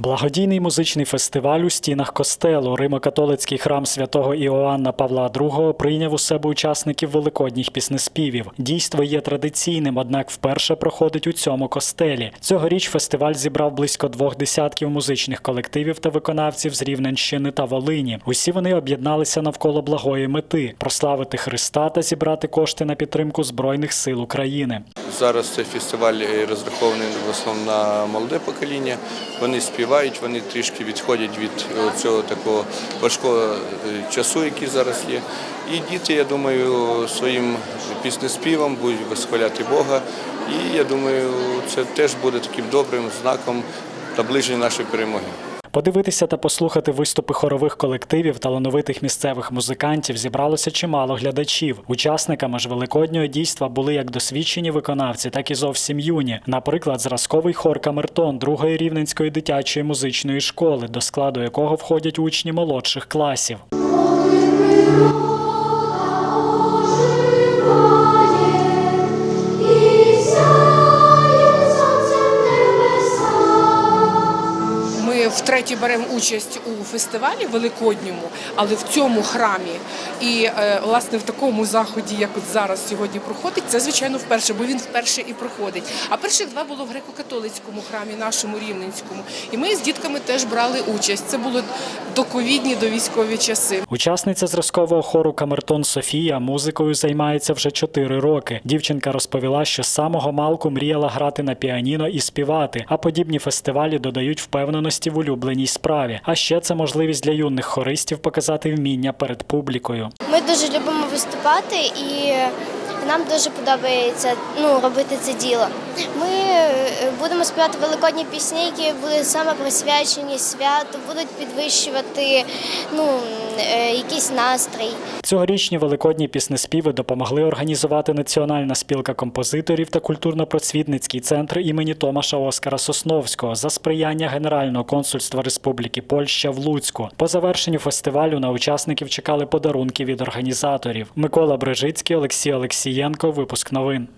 Благодійний музичний фестиваль у стінах костелу Римо-католицький храм святого Іоанна Павла II прийняв у себе учасників великодніх піснеспівів. Дійство є традиційним, однак вперше проходить у цьому костелі. Цьогоріч фестиваль зібрав близько двох десятків музичних колективів та виконавців з Рівненщини та Волині. Усі вони об'єдналися навколо благої мети прославити Христа та зібрати кошти на підтримку збройних сил України. Зараз цей фестиваль е, розрахований в основному на молоде покоління. Вони співають, вони трішки відходять від е, цього такого важкого е, часу, який зараз є. І діти, я думаю, своїм піснеспівом будуть висхваляти Бога. І я думаю, це теж буде таким добрим знаком наближення нашої перемоги. Подивитися та послухати виступи хорових колективів талановитих місцевих музикантів зібралося чимало глядачів. Учасниками ж великоднього дійства були як досвідчені виконавці, так і зовсім юні. Наприклад, зразковий хор Камертон другої рівненської дитячої музичної школи, до складу якого входять учні молодших класів. Втретє беремо участь у фестивалі великодньому, але в цьому храмі. І е, власне в такому заході, як от зараз сьогодні проходить, це звичайно вперше, бо він вперше і проходить. А перших два було в греко-католицькому храмі, нашому рівненському. І ми з дітками теж брали участь. Це було доковідні до військові часи. Учасниця зразкового хору Камертон Софія музикою займається вже 4 роки. Дівчинка розповіла, що з самого малку мріяла грати на піаніно і співати, а подібні фестивалі додають впевненості в улюбленій справі. А ще це можливість для юних хористів показати вміння перед публікою. Ми дуже любимо виступати і нам дуже подобається ну, робити це діло. Ми е, будемо співати великодні пісні, які будуть саме присвячені святу, будуть підвищувати ну, е, якийсь настрій. Цьогорічні великодні піснеспіви допомогли організувати Національна спілка композиторів та культурно-просвітницький центр імені Томаша Оскара Сосновського за сприяння Генерального консульства Республіки Польща в Луцьку. По завершенню фестивалю на учасників чекали подарунки від організаторів. Микола Брижицький, Олексій Олексієнко. Випуск новин.